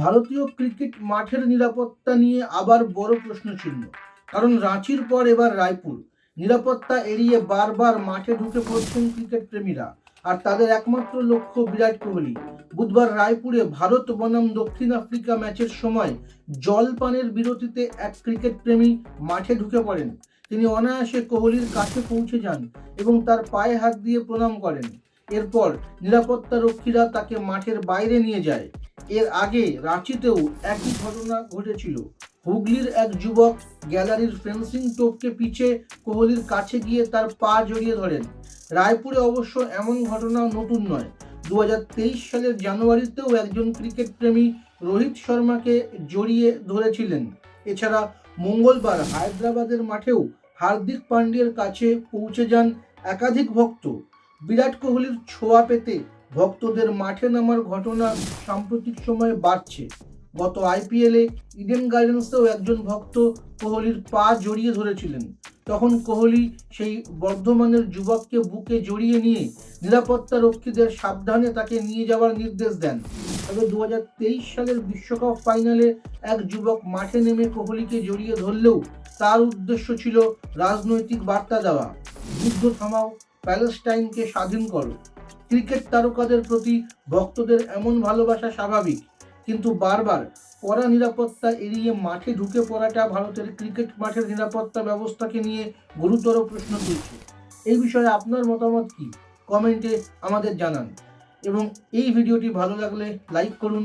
ভারতীয় ক্রিকেট মাঠের নিরাপত্তা নিয়ে আবার বড় প্রশ্ন চিহ্ন কারণ রাঁচির পর এবার রায়পুর। নিরাপত্তা এড়িয়ে বারবার মাঠে ঢুকে পড়ছেন ক্রিকেট প্রেমীরা। আর তাদের একমাত্র লক্ষ্য বিরাট কোহলি। বুধবার রায়পুরে ভারত বনাম দক্ষিণ আফ্রিকা ম্যাচের সময় জলপানের বিরতিতে এক ক্রিকেট প্রেমী মাঠে ঢুকে পড়েন। তিনি অনায়াসে কোহলির কাছে পৌঁছে যান এবং তার পায়ে হাত দিয়ে প্রণাম করেন। এরপর নিরাপত্তা রক্ষীরা তাকে মাঠের বাইরে নিয়ে যায়। এর আগে রাঁচিতেও একই ঘটনা ঘটেছিল। হুগলির এক যুবক গ্যালারির ফেন্সিং টোপকে পিছে কোহলির কাছে গিয়ে তার পা জড়িয়ে ধরেন। রায়পুরে অবশ্য এমন ঘটনা নতুন নয়। দু সালের জানুয়ারিতেও একজন ক্রিকেট প্রেমী রোহিত শর্মাকে জড়িয়ে ধরেছিলেন। এছাড়া মঙ্গলবার হায়দ্রাবাদের মাঠেও হার্দিক পান্ডিয়ার কাছে পৌঁছে যান একাধিক ভক্ত। বিরাট কোহলির ছোঁয়া পেতে ভক্তদের মাঠে নামার ঘটনা সাম্প্রতিক সময়ে বাড়ছে। গত আইপিএলে ইডেন গার্ডেন্সেও একজন ভক্ত কোহলির পা জড়িয়ে ধরেছিলেন। তখন কোহলি সেই বর্ধমানের যুবককে বুকে জড়িয়ে নিয়ে নিরাপত্তা রক্ষীদের সাবধানে তাকে নিয়ে যাওয়ার নির্দেশ দেন। তবে দু হাজার তেইশ সালের বিশ্বকাপ ফাইনালে এক যুবক মাঠে নেমে কোহলিকে জড়িয়ে ধরলেও তার উদ্দেশ্য ছিল রাজনৈতিক বার্তা দেওয়া। যুদ্ধ থামাও, প্যালেস্টাইনকে স্বাধীন করো। ক্রিকেট তারকাদের প্রতি ভক্তদের এমন ভালোবাসা স্বাভাবিক। কিন্তু বারবার কড়া নিরাপত্তা এড়িয়ে মাঠে ঢুকে পড়াটা ভারতের ক্রিকেট মাঠের নিরাপত্তা ব্যবস্থাকে নিয়ে গুরুতর প্রশ্ন তুলছে। এই বিষয়ে আপনার মতামত কি? কমেন্টে আমাদের জানান। এবং এই ভিডিওটি ভালো লাগলে লাইক করুন